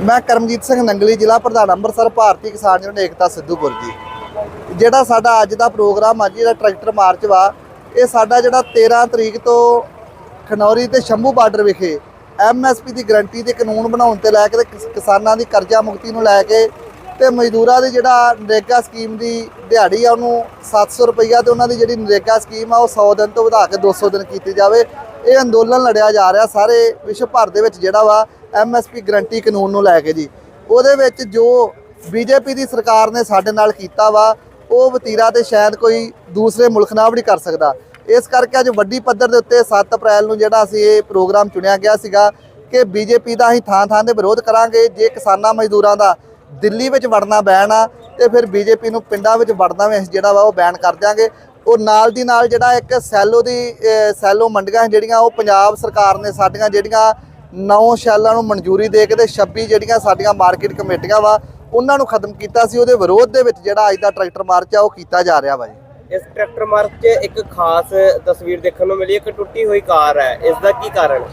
ਮੈਂ ਕਰਮਜੀਤ ਸਿੰਘ ਨੰਗਲੀ, ਜ਼ਿਲ੍ਹਾ ਪ੍ਰਧਾਨ ਅੰਮ੍ਰਿਤਸਰ, ਭਾਰਤੀ ਕਿਸਾਨ ਯੂਨੀਅਨ ਏਕਤਾ ਸਿੱਧੂਪੁਰ ਜੀ। ਜਿਹੜਾ ਸਾਡਾ ਅੱਜ ਦਾ ਪ੍ਰੋਗਰਾਮ ਅੱਜ ਜਿਹੜਾ ਟਰੈਕਟਰ ਮਾਰਚ ਵਾ, ਇਹ ਸਾਡਾ ਜਿਹੜਾ 13 ਤਰੀਕ ਤੋਂ ਖਨੌਰੀ ਤੇ ਸ਼ੰਭੂ ਬਾਰਡਰ ਵਿਖੇ ਐਮਐਸਪੀ ਦੀ ਗਰੰਟੀ ਦੇ ਕਾਨੂੰਨ ਬਣਾਉਣ ਤੇ ਲੈ ਕੇ ਤੇ ਕਿਸਾਨਾਂ ਦੀ ਕਰਜ਼ਾ ਮੁਕਤੀ ਨੂੰ ਲੈ ਕੇ ਤੇ ਮਜ਼ਦੂਰਾਂ ਦੀ ਜਿਹੜਾ ਨਰੇਗਾ ਸਕੀਮ ਦੀ ਦਿਹਾੜੀ ਆ, ਉਹਨੂੰ 700 ਰੁਪਈਆ ਤੇ ਉਹਨਾਂ ਦੀ ਜਿਹੜੀ ਨਰੇਗਾ ਸਕੀਮ ਆ, ਉਹ 100 ਦਿਨ ਤੋਂ ਵਧਾ ਕੇ 200 ਦਿਨ ਕੀਤੀ ਜਾਵੇ। ਇਹ ਅੰਦੋਲਨ ਲੜਿਆ ਜਾ ਰਿਹਾ ਸਾਰੇ ਵਿਸ਼ਵ ਭਰ ਦੇ ਵਿੱਚ ਜਿਹੜਾ ਵਾ ਐਮਐਸਪੀ ਗਰੰਟੀ ਕਾਨੂੰਨ ਨੂੰ ਲੈ ਕੇ ਜੀ। ਉਹਦੇ ਵਿੱਚ ਜੋ ਬੀਜੇਪੀ ਦੀ ਸਰਕਾਰ ਨੇ ਸਾਡੇ ਨਾਲ ਕੀਤਾ ਵਾ, ਉਹ ਵਤੀਰਾ ਤੇ ਸ਼ਾਇਦ ਕੋਈ ਦੂਸਰੇ ਮੁਲਕ ਨਾਲ ਵੀ ਨਹੀਂ ਕਰ ਸਕਦਾ। ਇਸ ਕਰਕੇ ਅੱਜ ਵੱਡੀ ਪੱਧਰ ਦੇ ਉੱਤੇ 7 ਅਪ੍ਰੈਲ ਨੂੰ ਜਿਹੜਾ ਅਸੀਂ ਇਹ ਪ੍ਰੋਗਰਾਮ ਚੁਣਿਆ ਗਿਆ ਸੀਗਾ ਕਿ ਬੀਜੇਪੀ ਦਾ ਅਸੀਂ ਥਾਂ ਥਾਂ 'ਤੇ ਵਿਰੋਧ ਕਰਾਂਗੇ, ਜੇ ਕਿਸਾਨਾਂ ਮਜ਼ਦੂਰਾਂ ਦਾ ਦਿੱਲੀ ਵਿੱਚ ਵੜਨਾ ਬੈਨ ਆ ਤੇ ਫਿਰ ਬੀਜੇਪੀ ਨੂੰ ਪਿੰਡਾਂ ਵਿੱਚ ਵੜਨਾ ਵੀ ਅਸੀਂ ਜਿਹੜਾ ਵਾ ਉਹ ਬੈਨ ਕਰ ਦਿਆਂਗੇ। ਉਹ ਨਾਲ ਦੀ ਨਾਲ ਜਿਹੜਾ ਇੱਕ ਸੈਲੋ ਦੀ ਸੈਲੋ ਮੰਡੀਆਂ ਜਿਹੜੀਆਂ ਉਹ ਪੰਜਾਬ ਸਰਕਾਰ ਨੇ ਸਾਡੀਆਂ ਜਿਹੜੀਆਂ ਨੌ ਸ਼ੈਲਾਂ ਨੂੰ ਮਨਜ਼ੂਰੀ ਦੇ ਕੇ ਤੇ 26 ਜਿਹੜੀਆਂ ਸਾਡੀਆਂ ਮਾਰਕੀਟ ਕਮੇਟੀਆਂ ਵਾ ਉਹਨਾਂ ਨੂੰ ਖਤਮ ਕੀਤਾ ਸੀ। ਉਹਦੇ ਵਿਰੋਧ ਦੇ ਵਿੱਚ ਜਿਹੜਾ ਅੱਜ ਦਾ ਟਰੈਕਟਰ ਮਾਰਚ ਆ ਉਹ ਕੀਤਾ ਜਾ ਰਿਹਾ ਵਾ ਜੀ। ਇਸ ਟਰੈਕਟਰ ਮਾਰਚ 'ਚ ਇੱਕ ਖਾਸ ਤਸਵੀਰ ਦੇਖਣ ਨੂੰ ਮਿਲੀ ਇੱਕ ਟੁੱਟੀ ਹੋਈ ਕਾਰ ਹੈ। ਇਸ ਦਾ ਕੀ ਕਾਰਨ?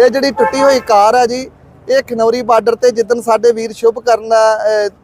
ਇਹ ਜਿਹੜੀ ਟੁੱਟੀ ਹੋਈ ਕਾਰ ਹੈ ਜੀ ਇਹ ਖਨੌਰੀ ਬਾਰਡਰ ਤੇ ਜਿੱਦਨ ਸਾਡੇ ਵੀਰ ਸ਼ੁਭ ਕਰਨ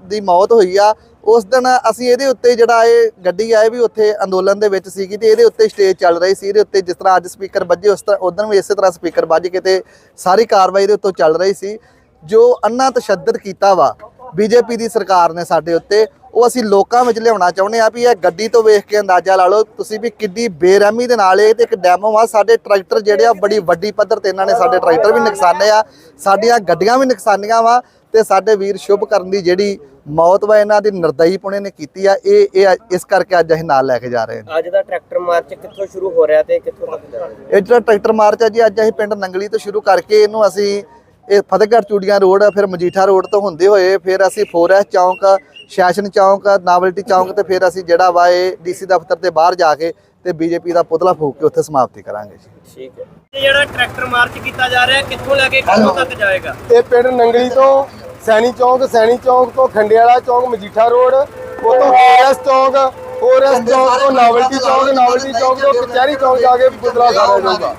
ਦੀ ਮੌਤ ਹੋਈ ਆ ਉਸ ਦਿਨ ਅਸੀਂ ਇਹਦੇ ਉੱਤੇ ਜਿਹੜਾ ਇਹ ਗੱਡੀ ਆ, ਇਹ ਵੀ ਉੱਥੇ ਅੰਦੋਲਨ ਦੇ ਵਿੱਚ ਸੀਗੀ ਤੇ ਇਹਦੇ ਉੱਤੇ ਸਟੇਜ ਚੱਲ ਰਹੀ ਸੀ। ਇਹਦੇ ਉੱਤੇ ਜਿਸ ਤਰ੍ਹਾਂ ਅੱਜ ਸਪੀਕਰ ਵੱਜੇ, ਉਸ ਤਰ੍ਹਾਂ ਉਦੋਂ ਵੀ ਇਸੇ ਤਰ੍ਹਾਂ ਸਪੀਕਰ ਵੱਜ ਕੇ ਤੇ ਸਾਰੀ ਕਾਰਵਾਈ ਦੇ ਉੱਤੋਂ ਚੱਲ ਰਹੀ ਸੀ। ਜੋ ਅੰਨਾ ਤਸ਼ੱਦਦ ਕੀਤਾ ਵਾ, ਬੀਜੇਪੀ ਦੀ ਸਰਕਾਰ ਨੇ ਸਾਡੇ ਉੱਤੇ, ਉਹ ਅਸੀਂ ਲੋਕਾਂ ਵਿੱਚ ਲਿਆਉਣਾ ਚਾਹੁੰਦੇ ਆ ਵੀ ਇਹ ਗੱਡੀ ਤੋਂ ਵੇਖ ਕੇ ਅੰਦਾਜ਼ਾ ਲਾ ਲਓ, ਤੁਸੀਂ ਵੀ ਕਿੱਡੀ ਬੇਰਹਿਮੀ ਦੇ ਨਾਲ ਇਹ ਤੇ ਇੱਕ ਡੈਮੋ ਆ। ਸਾਡੇ ਟਰੈਕਟਰ ਜਿਹੜੇ ਆ ਬੜੀ ਵੱਡੀ ਪੱਧਰ ਤੇ ਇਹਨਾਂ ਨੇ ਸਾਡੇ ਟਰੈਕਟਰ ਵੀ ਨੁਕਸਾਨੇ ਆ, ਸਾਡੀਆਂ ਗੱਡੀਆਂ ਵੀ ਨੁਕਸਾਨੀਆਂ ਵਾ। ਤੇ ਸਾਡੇ ਵੀਰ ਸ਼ੁਭ ਕਰਨ ਦੀ ਜਿਹੜੀ ਮੌਤ ਵਾ ਇਹਨਾਂ ਦੀ ਨਿਰਦਈ ਪੁਣੇ ਨੇ ਕੀਤੀ ਆ ਇਹ ਇਹ ਇਸ ਕਰਕੇ ਅੱਜ ਅਸੀਂ ਨਾਲ ਲੈ ਕੇ ਜਾ ਰਹੇ ਹਾਂ। ਅੱਜ ਦਾ ਟਰੈਕਟਰ ਮਾਰਚ ਕਿੱਥੋਂ ਸ਼ੁਰੂ ਹੋ ਰਿਹਾ ਤੇ ਕਿੱਥੋਂ ਤੱਕ ਜਾ ਰਿਹਾ? ਇਹ ਜਿਹੜਾ ਟਰੈਕਟਰ ਮਾਰਚ ਆ ਜੀ ਅੱਜ ਅਸੀਂ ਪਿੰਡ ਨੰਗਲੀ ਤੋਂ ਸ਼ੁਰੂ ਕਰਕੇ ਇਹਨੂੰ ਅਸੀਂ ਇਹ ਫਤਿਹਗੜ੍ਹ ਚੂੜੀਆਂ ਰੋਡ ਫਿਰ ਮਜੀਠਾ ਰੋਡ ਤੋਂ ਹੁੰਦੇ ਹੋਏ ਫਿਰ ਅਸੀਂ ਫੋਰੈਸ ਚੌਂਕ ਸ਼ੈਸ਼ਨ ਚੌਂਕ ਨਾਵਲਟੀ ਚੌਂਕ ਤੇ ਫਿਰ ਅਸੀਂ ਜਿਹੜਾ ਵਾ ਇਹ ਡੀਸੀ ਦਫ਼ਤਰ ਦੇ ਬਾਹਰ ਜਾ ਕੇ ਤੇ ਬੀਜੇਪੀ ਦਾ ਪੁਤਲਾ ਫੂਕ ਕੇ ਉੱਥੇ ਸਮਾਪਤੀ ਕਰਾਂਗੇ ਜੀ। ਠੀਕ ਹੈ। ਜਿਹੜਾ ਟਰੈਕਟਰ ਮਾਰਚ ਕੀਤਾ ਜਾ ਰਿਹਾ ਕਿੱਥੋਂ ਲੈ ਕੇ ਕਿੱਥੋਂ ਤੱਕ ਜਾਏਗਾ? ਇਹ ਪਿੰਡ ਨੰਗਲੀ ਤੋਂ ਸੈਣੀ ਚੌਂਕ ਸੈਣੀ ਚੌਂਕ ਤੋਂ ਖੰਡੇਵਾਲਾ ਚੌਂਕ ਮਜੀਠਾ ਰੋਡ ਉਤੋਂ ਫੋਰੈਸ ਚੌਂਕ ਫੋਰੈਸ ਚੌਂਕ ਤੋਂ ਨਾਵਲਟੀ ਚੌਂਕ ਨਾਵਲਟੀ ਚੌਂਕ ਤੋਂ ਕਚਹਿਰੀ ਚੌਂਕ ਜਾ ਕੇ ਪੁਤਲਾ ਸਾਰਿਆ ਜਾਊਗਾ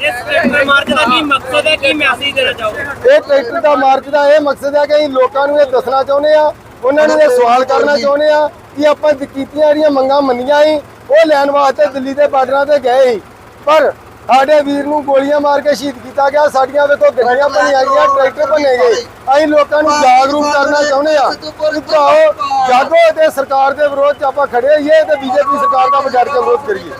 ਇਸ ਟਰੈਕਟਰ ਮਾਰਚ ਦਾ ਕੀ ਮਕਸਦ ਹੈ? ਕੀ ਮੈਸੇਜ ਦੇਣਾ ਚਾਹੋਗੇ? ਇਹ ਟਰੈਕਟਰ ਦਾ ਮਾਰਚ ਦਾ ਇਹ ਮਕਸਦ ਹੈ ਕਿ ਅਸੀਂ ਲੋਕਾਂ ਨੂੰ ਇਹ ਦੱਸਣਾ ਚਾਹੁੰਦੇ ਆ ਉਹਨਾਂ ਨੂੰ ਇਹ ਸਵਾਲ ਕਰਨਾ ਚਾਹੁੰਦੇ ਆ ਕਿ ਆਪਾਂ ਕੀਤੀਆਂ ਜਿਹੜੀਆਂ ਮੰਗਾਂ ਮੰਨੀਆਂ ਸੀ ਉਹ ਲੈਣ ਵਾਸਤੇ ਦਿੱਲੀ ਦੇ ਬਾਰਡਰਾਂ ਤੇ ਗਏ ਸੀ। ਪਰ ਸਾਡੇ ਵੀਰ ਨੂੰ ਗੋਲੀਆਂ ਮਾਰ ਕੇ ਸ਼ਹੀਦ ਕੀਤਾ ਗਿਆ। ਸਾਡੀਆਂ ਵੇਖੋ ਗੱਡੀਆਂ ਬਣੀਆਂ ਗਈਆਂ ਟਰੈਕਟਰ ਬਣੇ ਗਏ। ਅਸੀਂ ਲੋਕਾਂ ਨੂੰ ਜਾਗਰੂਕ ਕਰਨਾ ਚਾਹੁੰਦੇ ਆ ਕਿ ਭਰਾਓ, ਜਾਗੋ ਤੇ ਸਰਕਾਰ ਦੇ ਵਿਰੋਧ ਚ ਆਪਾਂ ਖੜੇ ਹੋਈਏ ਤੇ ਬੀਜੇਪੀ ਸਰਕਾਰ ਦਾ ਵਜੜ ਕੇ ਵਿਰੋਧ ਕਰੀਏ।